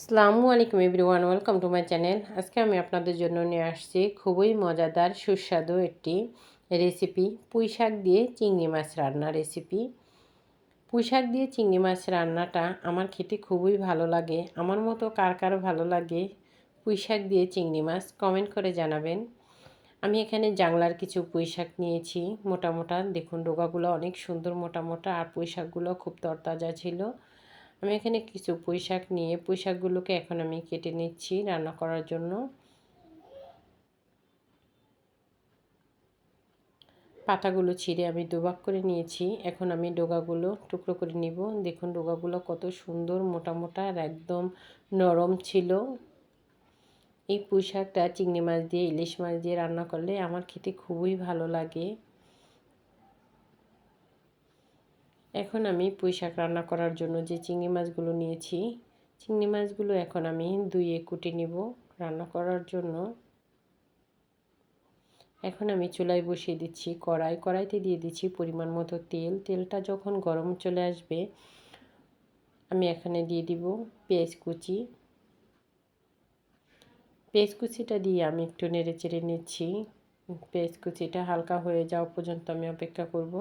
আসসালামু আলাইকুম everyone, welcome to my channel. আজকে আমি আপনাদের জন্য নিয়ে আসছি খুবই মজাদার, সুস্বাদু একটি রেসিপি পুঁই শাক দিয়ে চিংড়ি মাছ রান্না রেসিপি। পুঁই শাক দিয়ে চিংড়ি মাছ রান্নাটা আমার খেতে খুবই ভালো লাগে। আমার মতো কার কার ভালো লাগে পুঁই শাক দিয়ে চিংড়ি মাছ, কমেন্ট করে জানাবেন। আমি এখানে জাংলার কিছু পুঁই শাক নিয়েছি, মোটা মোটা। দেখুন, ডোগাগুলো অনেক সুন্দর মোটা মোটা, আর পুঁই শাকগুলো খুব তরতাজা ছিল। আমি এখানে কিছু পুঁই শাক নিয়ে পুঁই শাকগুলোকে এখন আমি কেটে নিচ্ছি রান্না করার জন্য। পাতাগুলো ছিঁড়ে আমি দুবাক করে নিয়েছি। এখন আমি ডোগাগুলো টুকরো করে নিব। দেখুন ডোগাগুলো কত সুন্দর, মোটা মোটা আর একদম নরম ছিল। এই পুঁই শাকটা চিংড়ি মাছ দিয়ে, ইলিশ মাছ দিয়ে রান্না করলে আমার খেতে খুবই ভালো লাগে। এখন আমি পুঁই শাক রান্না করার জন্য যে চিংড়ি মাছগুলো নিয়েছি, চিংড়ি মাছগুলো এখন আমি দুইয়ে কুটে নিব রান্না করার জন্য। এখন আমি চুলায় বসিয়ে দিচ্ছি কড়াই। কড়াইতে দিয়ে দিচ্ছি পরিমাণ মতো তেল। তেলটা যখন গরম চলে আসবে, আমি এখানে দিয়ে দিব পেঁয়াজ কুচি। পেঁয়াজ কুচিটা দিয়ে আমি একটু নেড়ে চেড়ে নিচ্ছি। পেঁয়াজ কুচিটা হালকা হয়ে যাওয়া পর্যন্ত আমি অপেক্ষা করব।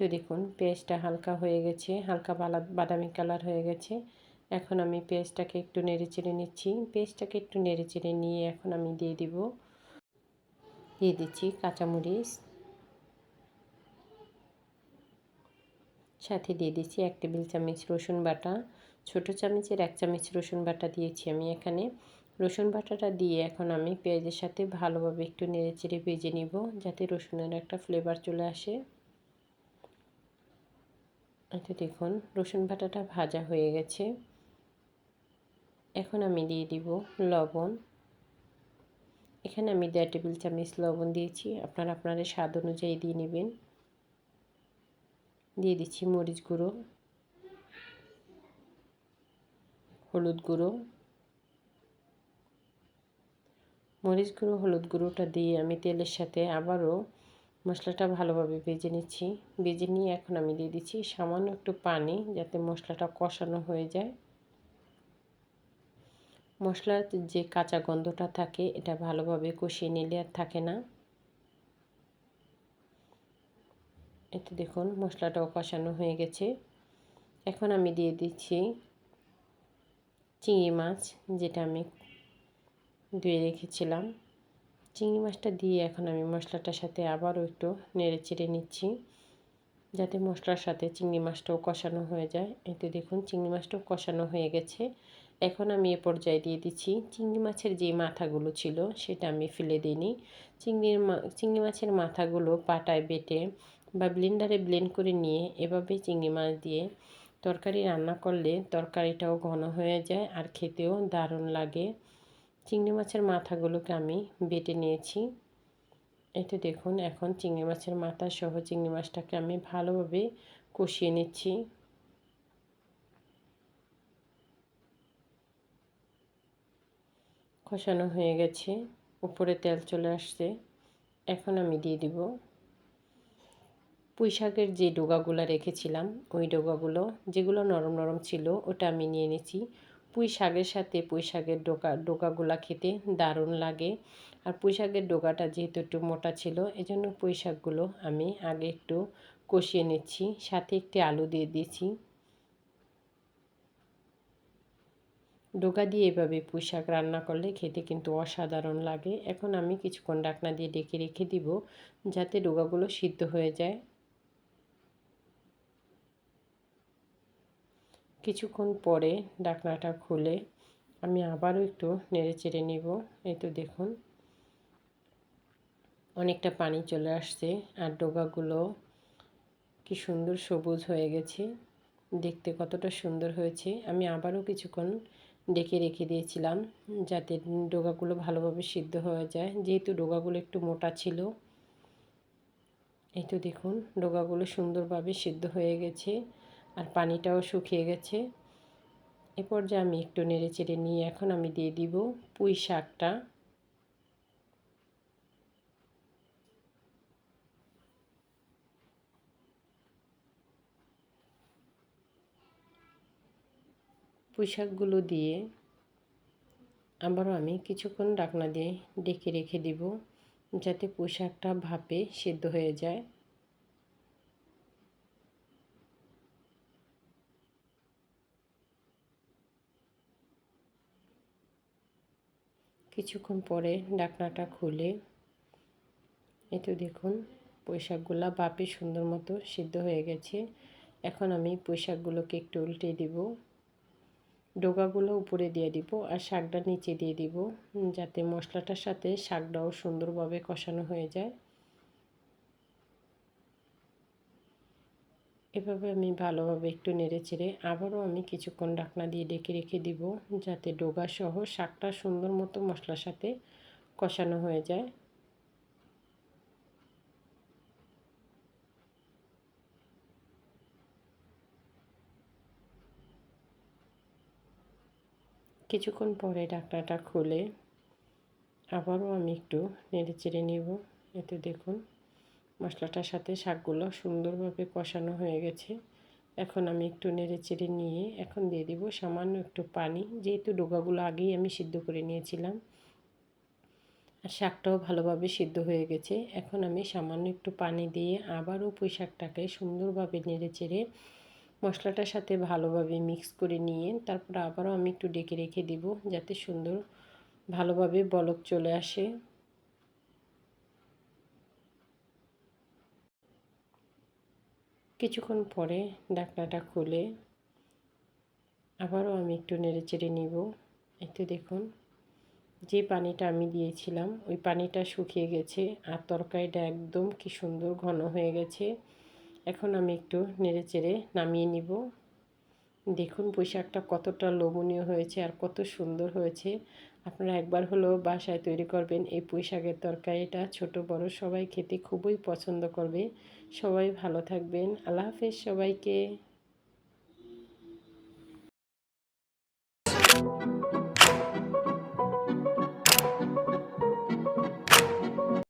তো দেখুন পেঁয়াজটা হালকা হয়ে গেছে, হালকা বাদামি কালার হয়ে গেছে। এখন আমি পেঁয়াজটাকে একটু নেড়ে চেড়ে নিচ্ছি। পেঁয়াজটাকে একটু নেড়ে চেড়ে নিয়ে এখন আমি দিয়ে দিব, দিয়ে দিচ্ছি কাঁচামরিচ। সাথে দিয়ে দিচ্ছি এক টেবিল চামচ রসুন বাটা। ছোট চামচের এক চামচ রসুন বাটা দিয়েছি আমি এখানে। রসুন বাটাটা দিয়ে এখন আমি পেঁয়াজের সাথে ভালোভাবে একটু নেড়ে চেড়ে ভেজে নিব, যাতে রসুনের একটা ফ্লেভার চলে আসে। আচ্ছা দেখুন, রসুন বাটাটা ভাজা হয়ে গেছে। এখন আমি দিয়ে দিব লবণ। এখানে আমি দেড় টেবিল চামচ লবণ দিয়েছি, আপনারা আপনাদের স্বাদ অনুযায়ী দিয়ে নেবেন। দিয়ে দিচ্ছি মরিচ গুঁড়ো, হলুদ গুঁড়ো। মরিচ গুঁড়ো, হলুদ গুঁড়োটা দিয়ে আমি তেলের সাথে আবারও মশলাটা ভালোভাবে ভেজে নিচ্ছি। ভেজে নিয়ে এখন আমি দিয়ে দিচ্ছি সামান্য একটু পানি যাতে মশলাটা কষানো হয়ে যায়। মশলার যে কাঁচা গন্ধটা থাকে, এটা ভালোভাবে কষিয়ে নিলে আর থাকে না। এতে দেখুন মশলাটাও কষানো হয়ে গেছে। এখন আমি দিয়ে দিচ্ছি চিংড়ি মাছ, যেটা আমি ধুয়ে রেখেছিলাম। চিংড়ি মাছটা দিয়ে এখন আমি মশলাটার সাথে আবারও একটু নেড়ে চেড়ে নিচ্ছি, যাতে মশলার সাথে চিংড়ি মাছটাও কষানো হয়ে যায়। এতে দেখুন, চিংড়ি মাছটাও কষানো হয়ে গেছে। এখন আমি এ পর্যায়ে দিয়ে দিচ্ছি চিংড়ি মাছের যে মাথাগুলো ছিল, সেটা আমি ফেলে দিইনি। চিংড়ির মা, চিংড়ি মাছের মাথাগুলো পাটায় বেটে বা ব্লেন্ডারে ব্লেন্ড করে নিয়ে এভাবে চিংড়ি মাছ দিয়ে তরকারি রান্না করলে তরকারিটাও ঘন হয়ে যায় আর খেতেও দারুণ লাগে। চিংড়ি মাছের মাথাগুলোকে আমি বেটে নিয়েছি। এতে দেখুন, এখন চিংড়ি মাছের মাথা সহ চিংড়ি মাছটাকে আমি ভালোভাবে কষিয়ে নিচ্ছি। কষানো হয়ে গেছে, উপরে তেল চলে আসছে। এখন আমি দিয়ে দিব পুঁই শাকের যে ডোগাগুলো রেখেছিলাম, ওই ডোগাগুলো, যেগুলো নরম নরম ছিল, ওটা আমি নিয়ে নিয়েছি পুঁই শাকের সাথে পুঁই শাকের ডোকা, ডোকাগুলা খেতে দারুণ লাগে। আর পুঁই শাকের ডোকাটা যেহেতু একটু মোটা ছিল, এজন্য পুঁই শাকগুলো আমি আগে একটু কষিয়ে নিচ্ছি, সাথে একটি আলু দিয়ে দিয়েছি। ডোকা দিয়ে এভাবে পুঁই শাক রান্না করলে খেতে কিন্তু অসাধারণ লাগে। এখন আমি কিছুক্ষণ ডাকনা দিয়ে ডেকে রেখে দিব, যাতে ডোকাগুলো সিদ্ধ হয়ে যায়। কিছুক্ষণ পরে ডাকনাটা খুলে আমি আবারও একটু নেড়ে চেড়ে নিব। এই তো দেখুন। অনেকটা পানি চলে আসছে আর ডোগাগুলো কি সুন্দর সবুজ হয়ে গেছে। দেখতে কতটা সুন্দর হয়েছে। আমি আবারও কিছুক্ষণ ডেকে রেখে দিয়েছিলাম যাতে ডোগাগুলো ভালোভাবে সিদ্ধ হয়ে যায়। যেহেতু ডোগাগুলো একটু মোটা ছিল, এই তো দেখুন, ডোগাগুলো সুন্দরভাবে সিদ্ধ হয়ে গেছে। আর পানিটাও শুকিয়ে গেছে। এ পর্যায়ে আমি একটু নেড়ে চেড়ে নিয়ে এখন আমি দিয়ে দিব পুঁই শাকটা। পোশাকগুলো দিয়ে আবারও আমি কিছুক্ষণ ডাকনা দিয়ে ডেকে রেখে দিব, যাতে পোশাকটা ভাপে সেদ্ধ হয়ে যায়। কিছুক্ষণ পরে ডাকনাটা খুলে এতে দেখুন পুঁইশাকগুলো বাপে সুন্দর মতো সিদ্ধ হয়ে গেছে। এখন আমি পোশাকগুলোকে একটু উল্টে দিব। ডোগাগুলো উপরে দিয়ে দিব আর শাকটা নিচে দিয়ে দিব, যাতে মশলাটার সাথে শাকটাও সুন্দরভাবে কষানো হয়ে যায়। এভাবে আমি ভালোভাবে একটু নেড়ে চেড়ে আবারও আমি কিছুক্ষণ ডাকনা দিয়ে ডেকে রেখে দিব যাতে ডোগা সহ শাকটা সুন্দর মতো মশলার সাথে কষানো হয়ে যায়। কিছুক্ষণ পরে ঢাকনাটা খুলে আবারও আমি একটু নেড়ে চেড়ে নেব। এতে দেখুন মশলাটার সাথে শাকগুলো সুন্দরভাবে কষানো হয়ে গেছে। এখন আমি একটু নেড়ে চেড়ে নিয়ে এখন দিয়ে দিব সামান্য একটু পানি। যেহেতু ডোকাগুলো আগেই আমি সিদ্ধ করে নিয়েছিলাম। আর শাকটাও ভালোভাবে সিদ্ধ হয়ে গেছে। এখন আমি সামান্য একটু পানি দিয়ে আবারও পুঁই শাকটাকে সুন্দরভাবে নেড়ে চেড়ে মশলাটার সাথে ভালোভাবে মিক্স করে নিয়ে তারপর আবারও আমি একটু ডেকে রেখে দিব যাতে সুন্দর ভালোভাবে বলক চলে আসে। কিছুক্ষণ পরে ডাকনাটা খুলে আবারও আমি একটু নেড়ে চেড়ে নিব এতে দেখুন, যে পানিটা আমি দিয়েছিলাম, ওই পানিটা শুকিয়ে গেছে আর তরকারিটা একদম কি সুন্দর ঘন হয়ে গেছে। এখন আমি একটু নেড়ে চেড়ে নামিয়ে নিব। দেখুন পোশাকটা কতটা লোভনীয় হয়েছে আর কত সুন্দর হয়েছে। আপনারা একবার হলো বাসায় তৈরি করবেন এই পুঁই পুঁইশাকের তরকারিটা ছোট, বড় সবাই খেতে খুবই পছন্দ করবে। সবাই ভালো থাকবেন। আল্লাহ হাফেজ সবাইকে।